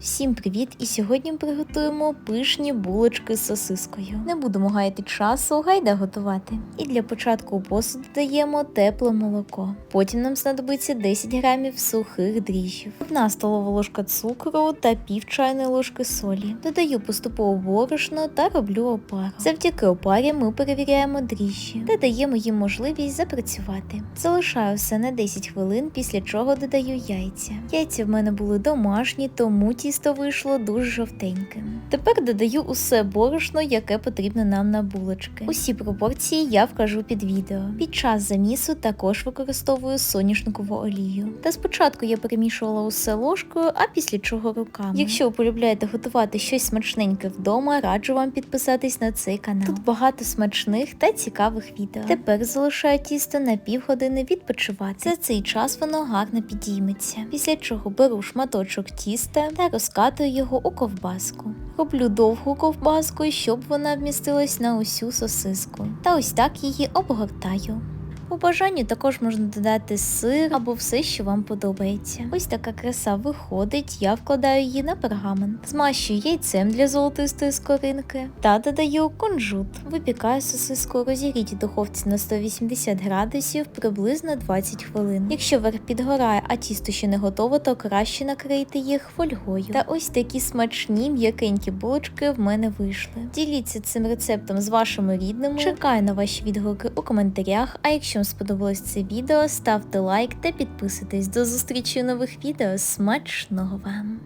Всім привіт! І сьогодні приготуємо пишні булочки з сосискою. Не будемо гаяти часу, гайда готувати. І для початку у посуд додаємо тепле молоко. Потім нам знадобиться 10 грамів сухих дріжджів, одна столова ложка цукру та пів чайної ложки солі. Додаю поступово борошно та роблю опару. Завдяки опарі ми перевіряємо дріжджі та даємо їм можливість запрацювати. Залишаю все на 10 хвилин, після чого додаю яйця. Яйця в мене були домашні, тому тісто вийшло дуже жовтеньким. Тепер додаю усе борошно, яке потрібно нам на булочки. Усі пропорції я вкажу під відео. Під час замісу також використовую соняшникову олію. Та спочатку я перемішувала усе ложкою, а після чого руками. Якщо ви полюбляєте готувати щось смачненьке вдома, раджу вам підписатись на цей канал. Тут багато смачних та цікавих відео. Тепер залишаю тісто на півгодини відпочивати. За цей час воно гарно підійметься. Після чого беру шматочок тіста та розкатую його у ковбаску. Роблю довгу ковбаску, щоб вона вмістилась на усю сосиску. Та ось так її обгортаю. У бажанні також можна додати сир або все, що вам подобається. Ось така краса виходить, я вкладаю її на пергамент, змащую яйцем для золотистої скоринки та додаю кунжут. Випікаю сосиску розігріть духовці на 180 градусів приблизно 20 хвилин. Якщо верх підгорає, а тісто ще не готово, то краще накрийте їх фольгою. Та ось такі смачні м'якенькі булочки в мене вийшли. Діліться цим рецептом з вашими рідними. Чекаю на ваші відгуки у коментарях. А вам сподобалось це відео, ставте лайк та підписуйтесь. До зустрічі у нових відео. Смачного вам!